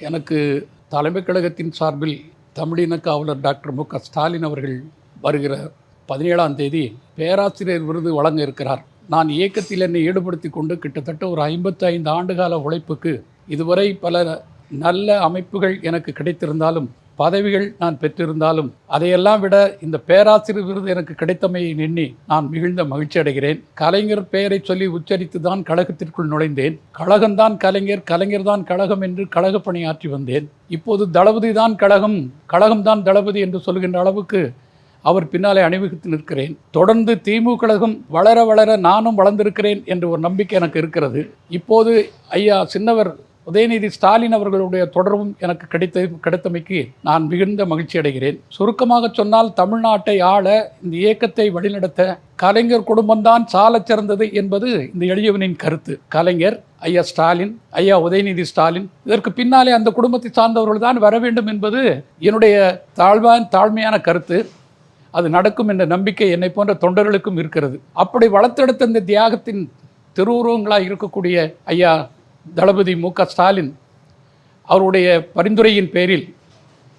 எனக்கு தலைமைக் கழகத்தின் சார்பில் தமிழின காவலர் டாக்டர் மு க ஸ்டாலின் அவர்கள் வருகிற பதினேழாம் தேதி பேராசிரியர் விருது வழங்க இருக்கிறார். நான் இயக்கத்தில் என்னை ஈடுபடுத்தி கொண்டு கிட்டத்தட்ட ஒரு ஐம்பத்தைந்து ஆண்டுகால உழைப்புக்கு இதுவரை பல நல்ல அமைப்புகள் எனக்கு கிடைத்திருந்தாலும் பதவிகள் நான் பெற்றிருந்தாலும் அதையெல்லாம் விட இந்த பேராசிரியர் விருது எனக்கு கிடைத்தமையை எண்ணி நான் மிகுந்த மகிழ்ச்சி அடைகிறேன். கலைஞர் பெயரை சொல்லி உச்சரித்து தான் கழகத்திற்குள் நுழைந்தேன். கழகம்தான் கலைஞர் கலைஞர் தான் கழகம் என்று கழக பணியாற்றி வந்தேன். இப்போது தளபதி தான் கழகம் கழகம்தான் தளபதி என்று சொல்கின்ற அளவுக்கு அவர் பின்னாலே அணிவகுத்து நிற்கிறேன். தொடர்ந்து திமுக கழகம் வளர வளர நானும் வளர்ந்திருக்கிறேன் என்ற ஒரு நம்பிக்கை எனக்கு இருக்கிறது. இப்போது ஐயா சின்னவர் உதயநிதி ஸ்டாலின் அவர்களுடைய தொடர்பும் எனக்கு கிடைத்த கிடைத்தமைக்கு நான் மிகுந்த மகிழ்ச்சி அடைகிறேன். சுருக்கமாக சொன்னால் தமிழ்நாட்டை ஆள இந்த இயக்கத்தை வழிநடத்த கலைஞர் குடும்பம்தான் சாலச் சிறந்தது என்பது இந்த எளியவனின் கருத்து. கலைஞர் ஐயா ஸ்டாலின் ஐயா உதயநிதி ஸ்டாலின் இதற்கு பின்னாலே அந்த குடும்பத்தை சார்ந்தவர்கள் தான் வர வேண்டும் என்பது என்னுடைய தாழ்வான் தாழ்மையான கருத்து. அது நடக்கும் என்ற நம்பிக்கை என்னை போன்ற தொண்டர்களுக்கும் இருக்கிறது. அப்படி வளர்த்தெடுத்த இந்த தியாகத்தின் திருவுருவங்களாக இருக்கக்கூடிய ஐயா தளபதி மு க ஸ்டாலின் அவருடைய பரிந்துரையின் பேரில்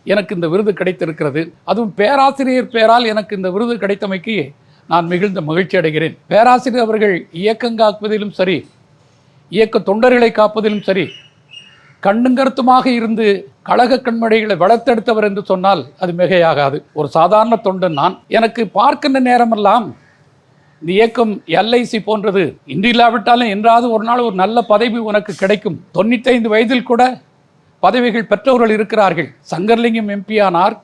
எனக்கு இந்த விருது கிடைத்திருக்கிறது. அதுவும் பேராசிரியர் பெயரால் எனக்கு இந்த விருது கிடைத்தமைக்கு நான் மிகுந்த மகிழ்ச்சி அடைகிறேன். பேராசிரியர் அவர்கள் இயக்கம் சரி இயக்க தொண்டர்களை காப்பதிலும் சரி கண்ணுங்கருத்துமாக இருந்து கழக கண்மடைகளை வளர்த்தெடுத்தவர் என்று சொன்னால் அது மிகையாகாது. ஒரு சாதாரண தொண்டன் நான். எனக்கு பார்க்கின்ற நேரமெல்லாம் இந்த இயக்கம் எல்ஐசி போன்றது. இன்று இல்லாவிட்டாலும் என்றாவது ஒரு நாள் ஒரு நல்ல பதவி உனக்கு கிடைக்கும். தொண்ணூத்தைந்து வயதில் கூட பதவிகள் பெற்றவர்கள் இருக்கிறார்கள். சங்கர்லிங்கம் எம்பியானார்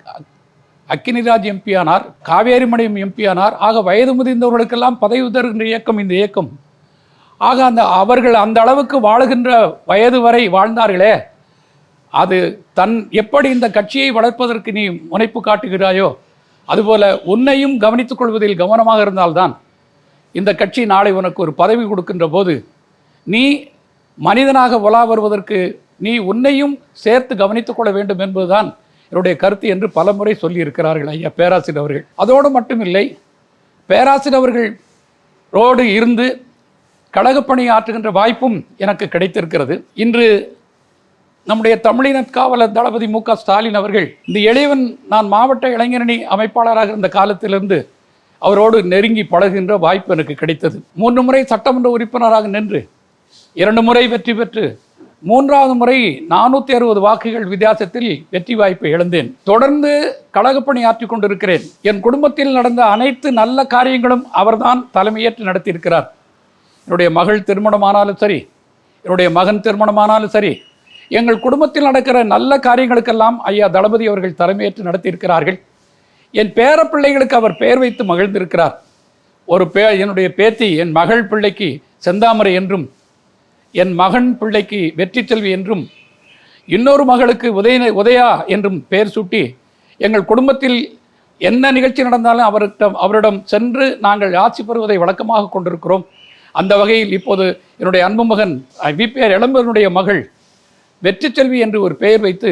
அக்கினிராஜ் எம்பியானார் காவேரிமணியம் எம்பியானார் ஆக வயது முதிர்ந்தவர்களுக்கெல்லாம் பதவி தருகின்ற இயக்கம் இந்த இயக்கம். ஆக அந்த அவர்கள் அந்த அளவுக்கு வாழுகின்ற வயது வரை வாழ்ந்தார்களே. அது தன் எப்படி இந்த கட்சியை வளர்ப்பதற்கு நீ முனைப்பு காட்டுகிறாயோ அதுபோல உன்னையும் கவனித்துக் கொள்வதில் கவனமாக இருந்தால்தான் இந்த கட்சி நாளை உனக்கு ஒரு பதவி கொடுக்கின்ற போது நீ மனிதனாக உலா வருவதற்கு நீ உன்னையும் சேர்த்து கவனித்துக் கொள்ள வேண்டும் என்பதுதான் என்னுடைய கருத்து என்று பலமுறை சொல்லியிருக்கிறார்கள் ஐயா பேராசிரியர் அவர்கள். அதோடு மட்டுமில்லை பேராசிரியர் அவர்கள் ரோடு இருந்து கழகப்பணி ஆற்றுகின்ற வாய்ப்பும் எனக்கு கிடைத்திருக்கிறது. இன்று நம்முடைய தமிழின காவலர் தளபதி மு க ஸ்டாலின் அவர்கள் இந்த இளையவன் நான் மாவட்ட இளைஞரணி அமைப்பாளராக இருந்த காலத்திலிருந்து அவரோடு நெருங்கி பழகுகின்ற வாய்ப்பு எனக்கு கிடைத்தது. மூன்று முறை சட்டமன்ற உறுப்பினராக நின்று இரண்டு முறை வெற்றி பெற்று மூன்றாவது முறை நானூற்றி அறுபது வாக்குகள் வித்தியாசத்தில் வெற்றி வாய்ப்பை இழந்தேன். தொடர்ந்து கழகப்பணி ஆற்றி கொண்டிருக்கிறேன். என் குடும்பத்தில் நடந்த அனைத்து நல்ல காரியங்களும் அவர்தான் தலைமையேற்று நடத்தியிருக்கிறார். என்னுடைய மகள் திருமணமானாலும் சரி என்னுடைய மகன் திருமணமானாலும் சரி எங்கள் குடும்பத்தில் நடக்கிற நல்ல காரியங்களுக்கெல்லாம் ஐயா தளபதி அவர்கள் தலைமையேற்று நடத்தியிருக்கிறார்கள். என் பேர பிள்ளைகளுக்கு அவர் பெயர் வைத்து மகிழ்ந்திருக்கிறார். ஒரு பே என்னுடைய பேத்தி என் மகள் பிள்ளைக்கு செந்தாமரை என்றும் என் மகன் பிள்ளைக்கு வெற்றி செல்வி என்றும் இன்னொரு மகளுக்கு உதய உதயா என்றும் பெயர் சூட்டி எங்கள் குடும்பத்தில் என்ன நிகழ்ச்சி நடந்தாலும் அவர்கிட்ட அவரிடம் சென்று நாங்கள் ஆட்சி பெறுவதை வழக்கமாக கொண்டிருக்கிறோம். அந்த வகையில் இப்போது என்னுடைய அன்பு மகன் விபிஆர் இளம்பரனுடைய மகள் வெற்றி செல்வி என்று ஒரு பெயர் வைத்து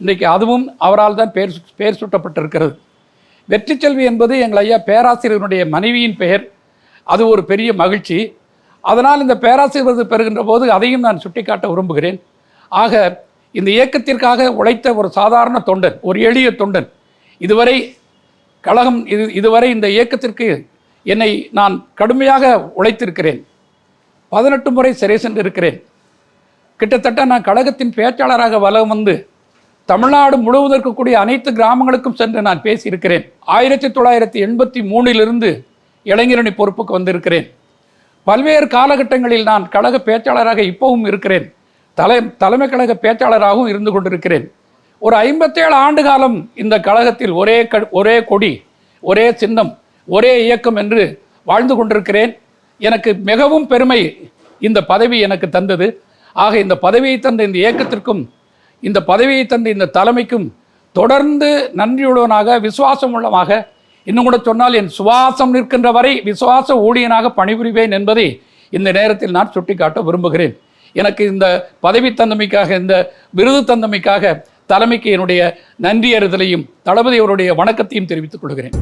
இன்றைக்கு அதுவும் அவரால் தான் பெயர் பெயர் சூட்டப்பட்டிருக்கிறது. வெற்றி செல்வி என்பது எங்கள் ஐயா பேராசிரியருடைய மனைவியின் பெயர். அது ஒரு பெரிய மகிழ்ச்சி. அதனால் இந்த பேராசிரியர் விருது பெறுகின்ற போது அதையும் நான் சுட்டிக்காட்ட விரும்புகிறேன். ஆக இந்த இயக்கத்திற்காக உழைத்த ஒரு சாதாரண தொண்டன் ஒரு எளிய தொண்டன் இதுவரை கழகம் இது இதுவரை இந்த இயக்கத்திற்கு என்னை நான் கடுமையாக உழைத்திருக்கிறேன். பதினெட்டு முறை சிறை சென்றிருக்கிறேன். கிட்டத்தட்ட நான் கழகத்தின் பேச்சாளராக வலம் வந்து தமிழ்நாடு முழுவதும் இருக்கக்கூடிய அனைத்து கிராமங்களுக்கும் சென்று நான் பேசியிருக்கிறேன். ஆயிரத்தி தொள்ளாயிரத்தி எண்பத்தி மூணிலிருந்து இளைஞரணி பொறுப்புக்கு வந்திருக்கிறேன். பல்வேறு காலகட்டங்களில் நான் கழக பேச்சாளராக இப்போவும் இருக்கிறேன். தலை தலைமை கழக பேச்சாளராகவும் இருந்து கொண்டிருக்கிறேன். ஒரு ஐம்பத்தேழு ஆண்டு காலம் இந்த கழகத்தில் ஒரே க ஒரே கொடி ஒரே சின்னம் ஒரே இயக்கம் என்று வாழ்ந்து கொண்டிருக்கிறேன். எனக்கு மிகவும் பெருமை இந்த பதவி எனக்கு தந்தது. ஆக இந்த பதவியை தந்த இந்த இயக்கத்திற்கும் இந்த பதவியை தந்த இந்த தலைமைக்கும் தொடர்ந்து நன்றியுள்ளவனாக விசுவாசம் உள்ளமாக இன்னும் கூட சொன்னால் என் சுவாசம் நிற்கின்ற வரை விசுவாச ஊழியனாக பணிபுரிவேன் என்பதை இந்த நேரத்தில் நான் சுட்டிக்காட்ட விரும்புகிறேன். எனக்கு இந்த பதவி தந்தமைக்காக இந்த விருது தந்தமைக்காக தலைமைக்கு என்னுடைய நன்றி அறிதலையும் தளபதி அவருடைய வணக்கத்தையும் தெரிவித்துக் கொள்கிறேன்.